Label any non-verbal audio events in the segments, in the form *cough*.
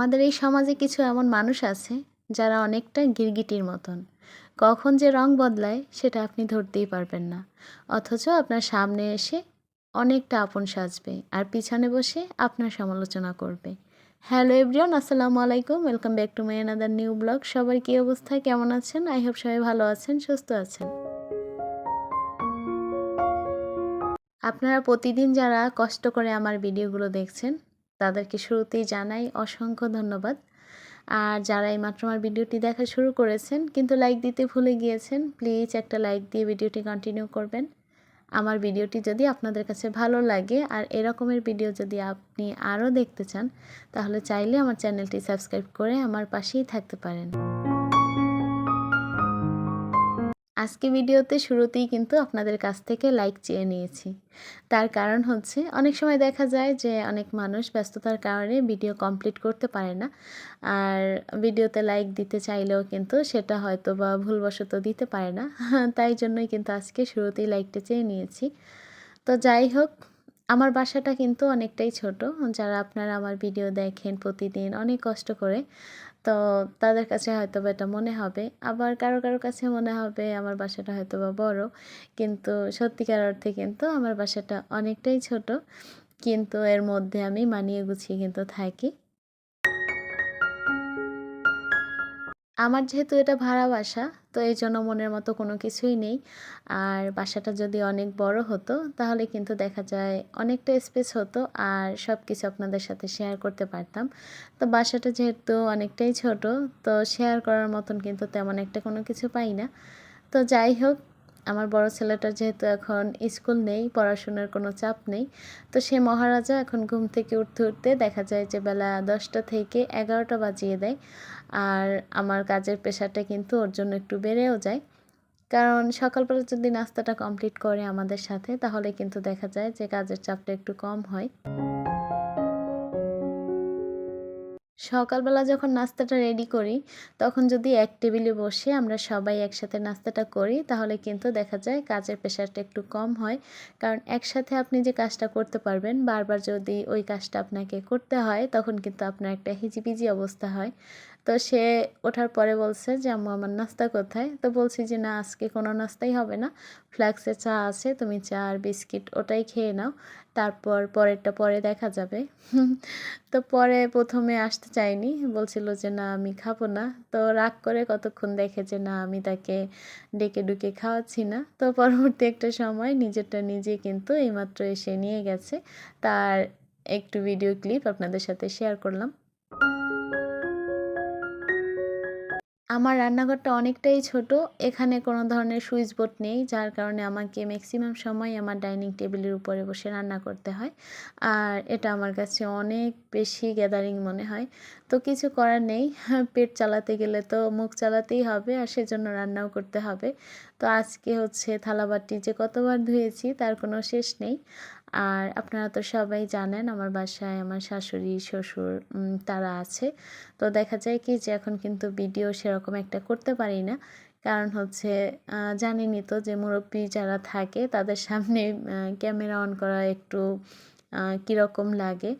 আমাদের এই সমাজে কিছু এমন মানুষ আছে যারা অনেকটা গিরগিটির মতন। কখন যে রং বদলায় সেটা আপনি ধরতেই পারবেন না। অথচ আপনার সামনে এসে অনেকটা আপন সাজবে আর পিছনে বসে আপনার সমালোচনা করবে। হ্যালো এভরিওয়ান, আসসালামু আলাইকুম, welcome back to my another new blog. সবার কী অবস্থা? কেমন আছেন? আই হোপ সবাই ভালো আছেন, সুস্থ আছেন। আপনারা প্রতিদিন যারা কষ্ট করে আমার ভিডিওগুলো দেখছেন তাদেরকে শুরুতেই জানাই অসংখ্য ধন্যবাদ। আর যারা এই মাত্র আমার ভিডিওটি দেখা শুরু করেছেন, কিন্তু লাইক দিতে ভুলে গিয়েছেন, প্লিজ একটা লাইক দিয়ে ভিডিওটি কন্টিনিউ করবেন। আমার ভিডিওটি যদি আপনাদের কাছে ভালো লাগে আর এরকমের ভিডিও যদি আপনি আরও দেখতে চান, তাহলে চাইলে আমার চ্যানেলটি সাবস্ক্রাইব করে আমার পাশেই থাকতে পারেন। আজকে ভিডিওতে শুরুতেই কিন্তু আপনাদের কাছ থেকে লাইক চেয়ে নিয়েছি। তার কারণ হচ্ছে, অনেক সময় দেখা যায় যে অনেক মানুষ ব্যস্ততার কারণে ভিডিও কমপ্লিট করতে পারে না। আর ভিডিওতে লাইক দিতে চাইলেও কিন্তু সেটা হয়তো বা ভুলবশত দিতে পারে না। *laughs* তাই জন্যই কিন্তু আজকে শুরুতেই লাইকটা চেয়ে নিয়েছি। তো যাই হোক, আমার বাসাটা কিন্তু অনেকটাই ছোট। যারা আপনারা আমার ভিডিও দেখেন প্রতিদিন, অনেক কষ্ট করে। তো তাদের কাছে হয়তো বা এটা মনে হবে। আবার কারও কারও কাছে মনে হবে আমার বাসাটা হয়তো বা বড়। কিন্তু সত্যিকার অর্থে কিন্তু আমার বাসাটা অনেকটাই ছোট। কিন্তু এর মধ্যে আমি মানিয়ে গুছিয়ে কিন্তু থাকি। আমার যেহেতু এটা ভাড়া বাসা, তো এই জন্য মনের মতো কোনো কিছুই নেই। আর বাসাটা যদি অনেক বড় হতো, তাহলে কিন্তু দেখা যায় অনেকটা স্পেস হতো আর সব কিছু আপনাদের সাথে শেয়ার করতে পারতাম। তো বাসাটা যেহেতু অনেকটাই ছোট, তো শেয়ার করার মতন কিন্তু তেমন একটা কোনো কিছু পাই না। তো যাই হোক আমার বড় ছেলেটার যেহেতু এখন স্কুল নেই, পড়াশোনার কোনো চাপ নেই, তো সে মহারাজা এখন ঘুম থেকে উঠতে উঠতে দেখা যায় যে বেলা দশটা থেকে এগারোটা বাজিয়ে দেয়। আর আমার কাজের পেশাটা কিন্তু ওর জন্য একটু বেড়েও যায়। কারণ সকালবেলা যদি নাস্তাটা কমপ্লিট করে আমাদের সাথে, তাহলে কিন্তু দেখা যায় যে কাজের চাপটা একটু কম হয়। সকালবেলা যখন নাস্তাটা রেডি করি, তখন যদি এক টেবিলে বসে আমরা সবাই একসাথে নাস্তাটা করি, তাহলে কিন্তু দেখা যায় কাজের প্রেশারটা একটু কম হয়। কারণ একসাথে আপনি যে কাজটা করতে পারবেন, বারবার যদি ওই কাজটা আপনাকে করতে হয়, তখন কিন্তু আপনার একটা হিজিবিজি অবস্থা হয়। তো সে ওঠার পরে বলছে যে, আম্মু, আমার নাস্তা কোথায়? তো বলছি যে, না, আজকে কোনো নাস্তাই হবে না। ফ্ল্যাক্সে চা আছে, তুমি চা আর বিস্কিট ওটাই খেয়ে নাও। তারপর পরেরটা পরে দেখা যাবে। তো পরে প্রথমে আসতে চাইনি। বলছিল যে, না, আমি খাব না। তো রাগ করে কতক্ষণ দেখে যে, না, আমি তাকে ডেকে ডুকে খাওয়াচ্ছি না। তো পরবর্তী একটা সময় নিজেরটা নিজে কিন্তু এইমাত্র এসে নিয়ে গেছে। তার একটু ভিডিও ক্লিপ আপনাদের সাথে শেয়ার করলাম। আমার রান্নাঘরটা অনেকটাই ছোট, এখানে কোনো ধরনের সুইচ বোর্ড নেই, যার কারণে আমাকে ম্যাক্সিমাম সময় আমার ডাইনিং টেবিলের উপরে বসে রান্না করতে হয়। আর এটা আমার কাছে অনেক বেশি গ্যাদারিং মনে হয়। তো কিছু করার নেই, পেট চালাতে গেলে তো মুখ চালাতেই হবে, আর সেজন্য রান্নাও করতে হবে। তো আজকে হচ্ছে থালাবাটি যে কতবার ধুয়েছি, তার কোনো শেষ নেই। আর আপনারা তো সবাই জানেন আমার বাসায় আমার শাশুড়ি, শ্বশুর তারা আছে। তো দেখা যায় কি যে এখন কিন্তু ভিডিও সেরকম একটা করতে পারি না। কারণ হচ্ছে জানিনি তো যে মুরব্বী যারা থাকে, তাদের সামনে ক্যামেরা অন করা একটু কীরকম লাগে।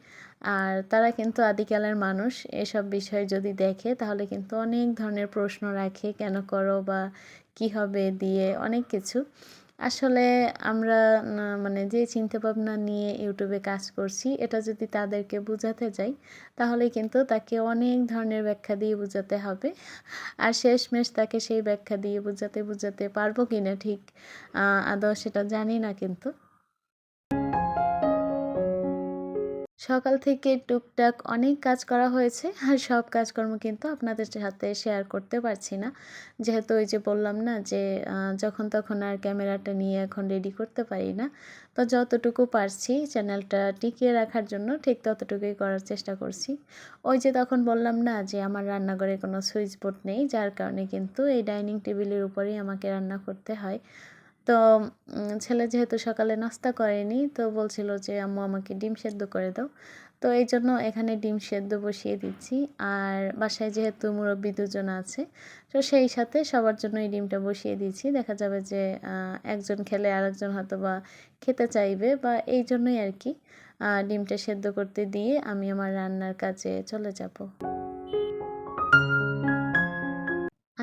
আর তারা কিন্তু আদিকালের মানুষ, এসব বিষয় যদি দেখে, তাহলে কিন্তু অনেক ধরনের প্রশ্ন রাখে, কেন করো বা কী হবে? দিয়ে অনেক কিছু। আসলে আমরা মানে যে চিন্তাভাবনা নিয়ে ইউটিউবে কাজ করছি, এটা যদি তাদেরকে বোঝাতে যাই, তাহলে কিন্তু তাকে অনেক ধরনের ব্যাখ্যা দিয়ে বোঝাতে হবে। আর শেষমেশ তাকে সেই ব্যাখ্যা দিয়ে বোঝাতে বোঝাতে পারব কি না ঠিক আদৌ সেটা জানি না কিন্তু। সকাল থেকে টুকটাক অনেক কাজ করা হয়েছে আর সব কাজকর্ম কিন্তু আপনাদের সাথে শেয়ার করতে পারছি না। যেহেতু ওই যে বললাম না যে যখন তখন আর ক্যামেরাটা নিয়ে এখন রেডি করতে পারি না। তো যতটুকু পারছি চ্যানেলটা টিকিয়ে রাখার জন্য ঠিক ততটুকুই করার চেষ্টা করছি। ওই যে তখন বললাম না যে, আমার রান্নাঘরে কোনো সুইচ বোর্ড নেই, যার কারণে কিন্তু এই ডাইনিং টেবিলের উপরেই আমাকে রান্না করতে হয়। তো ছেলে যেহেতু সকালে নাস্তা করেনি, তো বলছিল যে, আম্মু, আমাকে ডিম সেদ্ধ করে দাও। তো এই জন্য এখানে ডিম সেদ্ধ বসিয়ে দিচ্ছি। আর বাসায় যেহেতু মুরব্বী দুজন আছে, তো সেই সাথে সবার জন্য এই ডিমটা বসিয়ে দিচ্ছি। দেখা যাবে যে একজন খেলে আরেকজন হয়তো বা খেতে চাইবে বা এই জন্যই আর কি ডিমটা সেদ্ধ করতে দিয়ে আমি আমার রান্নার কাজে চলে যাব।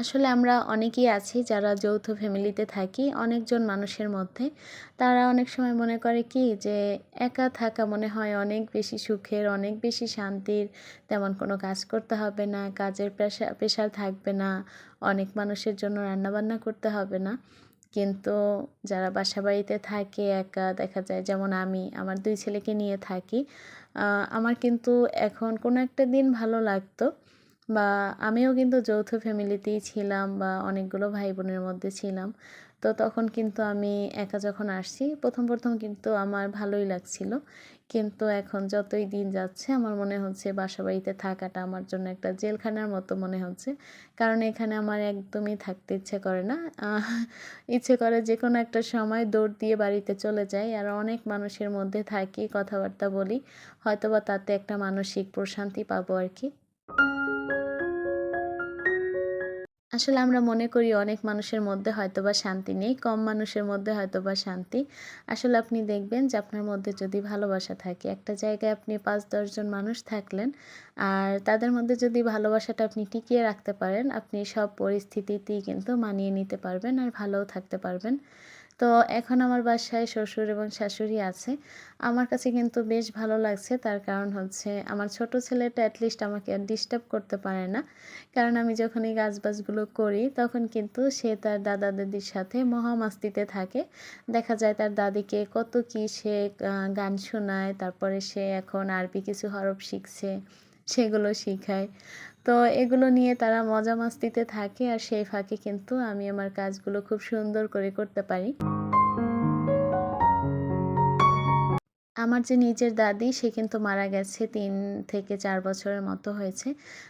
আসলে আমরা অনেকেই আছি যারা যৌথ ফ্যামিলিতে থাকি, অনেকজন মানুষের মধ্যে। তারা অনেক সময় মনে করে কি যে, একা থাকা মনে হয় অনেক বেশি সুখের, অনেক বেশি শান্তির। তেমন কোনো কাজ করতে হবে না, কাজের প্রেশার প্রেশার থাকবে না, অনেক মানুষের জন্য রান্নাবান্না করতে হবে না। কিন্তু যারা বাসা বাড়িতে থাকে, একা দেখা যায়, যেমন আমি, আমার দুই ছেলেকে নিয়ে থাকি আমার কিন্তু এখন কোনো একটা দিন ভালো লাগতো। বা আমিও কিন্তু যৌথ ফ্যামিলিতেই ছিলাম বা অনেকগুলো ভাই বোনের মধ্যে ছিলাম। তো তখন কিন্তু আমি একা যখন আসছি, প্রথম প্রথম কিন্তু আমার ভালোই লাগছিল। কিন্তু এখন যতই দিন যাচ্ছে, আমার মনে হচ্ছে বাসা বাড়িতে থাকাটা আমার জন্য একটা জেলখানার মতো মনে হচ্ছে। কারণ এখানে আমার একদমই থাকতে ইচ্ছে করে না। ইচ্ছে করে যে কোনো একটা সময় দৌড় দিয়ে বাড়িতে চলে যাই। আর অনেক মানুষের মধ্যে থাকি, কথাবার্তা বলি। হয়তোবা তাতে একটা মানসিক প্রশান্তি পাবো আর কি। আসলে আমরা মনে করি অনেক মানুষের মধ্যে হয়তো বা শান্তি নেই, কম মানুষের মধ্যে হয়তো বা শান্তি। আসলে আপনি দেখবেন যে আপনার মধ্যে যদি ভালোবাসা থাকে, একটা জায়গায় আপনি পাঁচ দশজন মানুষ থাকলেন আর তাদের মধ্যে যদি ভালোবাসাটা আপনি টিকিয়ে রাখতে পারেন, আপনি সব পরিস্থিতিতেই কিন্তু মানিয়ে নিতে পারবেন আর ভালোও থাকতে পারবেন। তো এখন আমার বাসায় শ্বশুর এবং শাশুড়ি আছে। আমার কাছে কিন্তু বেশ ভালো লাগছে, তার কারণ হচ্ছে আমার ছোট ছেলেটা অ্যাটলিস্ট আমাকে ডিস্টার্ব করতে পারে না। কারণ আমি যখন এই গাছবাজগুলো করি, তখন কিন্তু সে তার দাদা দাদির সাথে মহামাস্তিতে থাকে। দেখা যায় তার দাদিকে কত কি সে গান শোনায়, তারপরে সে এখন আরবি কিছু হরফ শিখছে। সেগুলো শিখায়। তো এগুলো নিয়ে তারা মজা মাস্তিতে থাকে আর সেই ফাঁকে কিন্তু আমি আমার কাজগুলো খুব সুন্দর করে করতে পারি। আমার যে নিজের দাদি, সে কিন্তু মারা গেছে তিন থেকে চার বছরের মতো হয়েছে।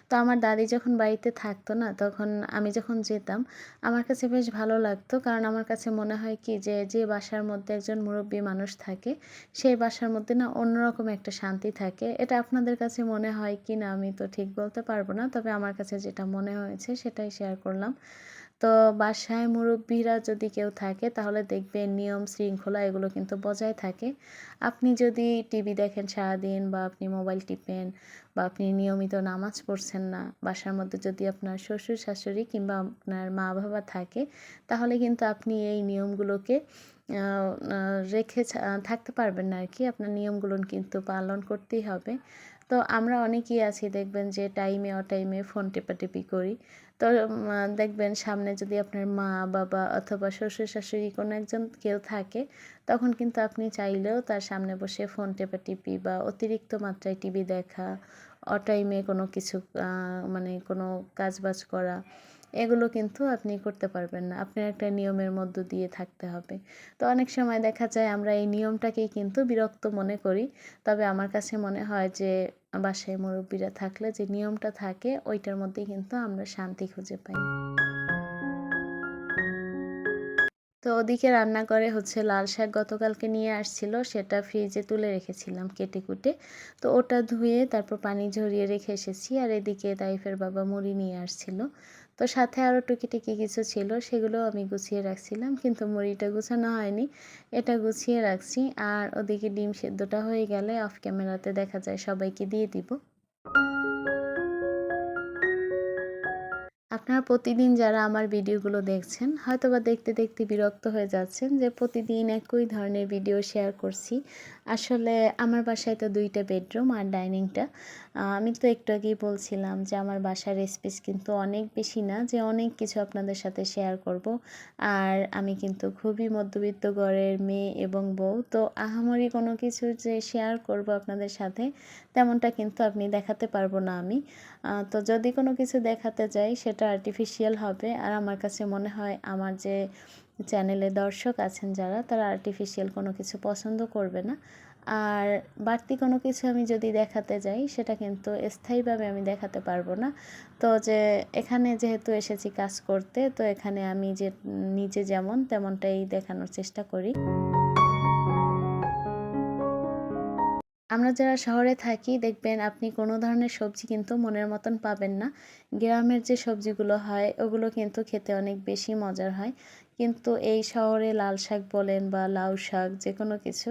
তো আমার দাদি যখন বাড়িতে থাকতো না, তখন আমি যখন যেতাম, আমার কাছে বেশ ভালো লাগতো। কারণ আমার কাছে মনে হয় কি যে যে বাসার মধ্যে একজন মুরব্বী মানুষ থাকে, সেই বাসার মধ্যে না অন্যরকম একটা শান্তি থাকে। এটা আপনাদের কাছে মনে হয় কি না আমি তো ঠিক বলতে পারব না, তবে আমার কাছে যেটা মনে হয়েছে সেটাই শেয়ার করলাম। তো বাসায় মুরব্বীরা যদি কেউ থাকে, তাহলে দেখবেন নিয়ম শৃঙ্খলা এগুলো কিন্তু বজায় থাকে। আপনি যদি টিভি দেখেন সারাদিন বা আপনি মোবাইল টিপেন বা আপনি নিয়মিত নামাজ পড়ছেন না, বাসার মধ্যে যদি আপনার শ্বশুর শাশুড়ি কিংবা আপনার মা বাবা থাকে, তাহলে কিন্তু আপনি এই নিয়মগুলোকে রেখে থাকতে পারবেন না আর কি। আপনার নিয়মগুলো কিন্তু পালন করতেই হবে। তো আমরা অনেকেই আছি দেখবেন যে টাইমে অটাইমে ফোন টেপাটেপি করি। তো দেখবেন সামনে যদি আপনার মা, বাবা অথবা শ্বশুর শাশুড়ি কোনো একজন কেউ থাকে, তখন কিন্তু আপনি চাইলেও তার সামনে বসে ফোন টেপাটিপি বা অতিরিক্ত মাত্রায় টিভি দেখা অটাইমে কোনো কিছু মানে কোনো কাজবাজ করা, এগুলো কিন্তু আপনি করতে পারবেন না। আপনার একটা নিয়মের মধ্য দিয়ে থাকতে হবে। তো অনেক সময় দেখা যায় আমরা এই নিয়মটাকেই কিন্তু বিরক্ত মনে করি। তবে আমার কাছে মনে হয় যে বাসায় মুরব্বীরা থাকলে যে নিয়মটা থাকে, ওইটার মধ্যেই কিন্তু আমরা শান্তি খুঁজে পাই। তো ওদিকে রান্না করে হচ্ছে লাল শাক গতকালকে নিয়ে আসছিল, সেটা ফ্রিজে তুলে রেখেছিলাম কেটে কুটে। তো ওটা ধুয়ে তারপর পানি ঝরিয়ে রেখে এসেছি, আর এদিকে তাইফের বাবা মুড়ি নিয়ে আসছিল। তো সাথে আরও টুকিটাকি কিছু ছিল সেগুলো আমি গুছিয়ে রাখছিলাম, কিন্তু মুড়িটা গুছানো হয়নি। এটা গুছিয়ে রাখছি, আর ওদিকে ডিম সেদ্ধটা হয়ে গেলে অফ ক্যামেরাতে দেখা যায় সবাইকে দিয়ে দিব। আপনারা প্রতিদিন যারা আমার ভিডিওগুলো দেখছেন হয়তো বা দেখতে দেখতে বিরক্ত হয়ে যাচ্ছেন যে প্রতিদিন একই ধরনের ভিডিও শেয়ার করছি। আসলে আমার বাসায় তো দুইটা বেডরুম আর ডাইনিংটা। আমি তো একটু আগেই বলছিলাম যে আমার বাসার স্পেস কিন্তু অনেক বেশি না, যে অনেক কিছু আপনাদের সাথে শেয়ার করব। আর আমি কিন্তু খুবই মধ্যবিত্ত ঘরের মেয়ে এবং বউ, তো আহামরি কোনো কিছু যে শেয়ার করব আপনাদের সাথে তেমনটা কিন্তু আপনি দেখাতে পারব না আমি। তো যদি কোনো কিছু দেখাতে যাই, সেটা আর্টিফিশিয়াল হবে। আর আমার কাছে মনে হয়, আমার যে চ্যানেলে দর্শক আছেন যারা, তারা আর্টিফিশিয়াল কোনো কিছু পছন্দ করবে না। আর বাড়তি কোনো কিছু আমি যদি দেখাতে যাই, সেটা কিন্তু স্থায়ীভাবে আমি দেখাতে পারব না। তো যে এখানে যেহেতু এসেছি কাজ করতে, তো এখানে আমি যে, নিজে যেমন, তেমনটাই দেখানোর চেষ্টা করি। আমরা যারা শহরে থাকি, দেখবেন আপনি কোনো ধরনের সবজি কিন্তু মনের মতন পাবেন না। গ্রামের যে সবজিগুলো হয়, ওগুলো কিন্তু খেতে অনেক বেশি মজার হয়। কিন্তু এই শহরে লাল শাক বলেন বা লাউ শাক যে কোনো কিছু,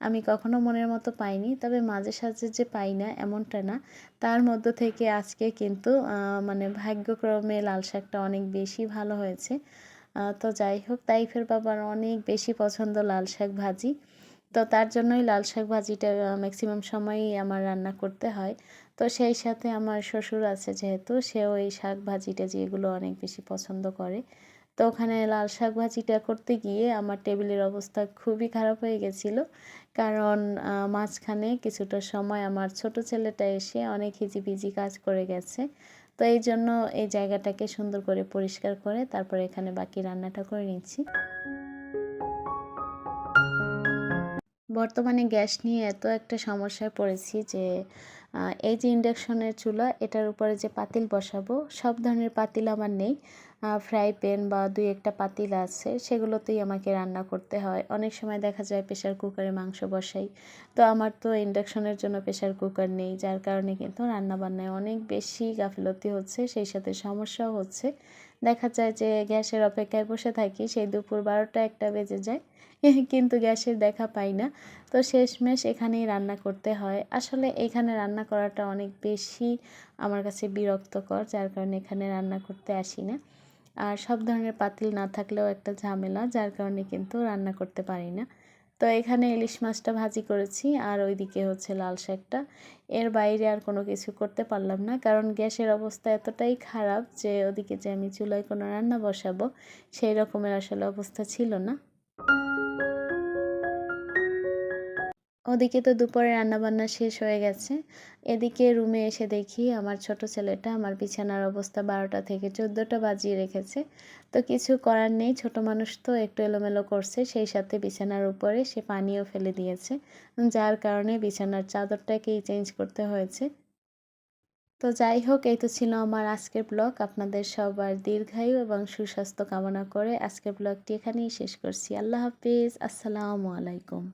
আমি কখনো মনের মতো পাইনি। তবে মাঝে সাঝে যে পাই না, এমনটা না। তার মধ্য থেকে আজকে কিন্তু মানে ভাগ্যক্রমে লাল শাকটা অনেক বেশি ভালো হয়েছে। তো যাই হোক, তাইফের বাবার অনেক বেশি পছন্দ লাল শাক ভাজি। তো তার জন্যই লাল শাক ভাজিটা ম্যাক্সিমাম সময়ই আমার রান্না করতে হয়। তো সেই সাথে আমার শ্বশুর আছে যেহেতু, সেও এই শাক ভাজিটা যেগুলো অনেক বেশি পছন্দ করে। তো ওখানে লাল শাক ভাজিটা করতে গিয়ে আমার টেবিলের অবস্থা খুবই খারাপ হয়ে গেছিল। কারণ মাঝখানে কিছুটা সময় আমার ছোট ছেলেটা এসে অনেক হিজিবিজি কাজ করে গেছে। তো এই জন্য এই জায়গাটাকে সুন্দর করে পরিষ্কার করে তারপরে এখানে বাকি রান্নাটা করে নিচ্ছি। বর্তমানে গ্যাস নিয়ে এত একটা সমস্যায় পড়েছি যে এই যে ইন্ডাকশনের চুলা, এটার উপরে যে পাতিল বসাবো, সব ধরনের পাতিল আমার নেই। ফ্রাই প্যান বা দুই একটা পাতিল আছে, সেগুলোতেই আমাকে রান্না করতে হয়। অনেক সময় দেখা যায় প্রেশার কুকারে মাংস বসাই। তো আমার তো ইন্ডাকশনের জন্য প্রেশার কুকার নেই, যার কারণে কিন্তু রান্নাবান্নায় অনেক বেশি গাফিলতি হচ্ছে, সেই সাথে সমস্যাও হচ্ছে। দেখা যায় যে গ্যাসের অপেক্ষায় বসে থাকি, সেই দুপুর বারোটা একটা বেজে যায়, কিন্তু গ্যাসের দেখা পাই না। তো শেষমেশ এখানেই রান্না করতে হয়। আসলে এখানে রান্না করাটা অনেক বেশি আমার কাছে বিরক্তকর, যার কারণে এখানে রান্না করতে আসি না। আর সব ধরনের পাতিল না থাকলেও একটা ঝামেলা, যার কারণে কিন্তু রান্না করতে পারি না। তো এখানে ইলিশ মাছটা ভাজি করেছি, আর ওইদিকে হচ্ছে লাল শাকটা। এর বাইরে আর কোনো কিছু করতে পারলাম না, কারণ গ্যাসের অবস্থা এতটাই খারাপ যে ওদিকে যে আমি চুলায় কোনো রান্না বসাবো, সেই রকমের আসলে অবস্থা ছিল না। ওদিকে তো দুপুরে রান্নাবান্না শেষ হয়ে গেছে। এদিকে রুমে এসে দেখি আমার ছোট ছেলেটা আমার বিছানার অবস্থা বারোটা থেকে চোদ্দোটা বাজিয়ে রেখেছে। তো কিছু করার নেই, ছোট মানুষ তো একটু এলোমেলো করছে, সেই সাথে বিছানার উপরে সে পানিও ফেলে দিয়েছে, যার কারণে বিছানার চাদরটাকেই চেঞ্জ করতে হয়েছে। তো যাই হোক, এই তো ছিল আমার আজকের ব্লগ। আপনাদের সবার দীর্ঘায়ু এবং সুস্বাস্থ্য কামনা করে আজকের ব্লগটি এখানেই শেষ করছি। আল্লাহ হাফিজ, আসসালামু আলাইকুম।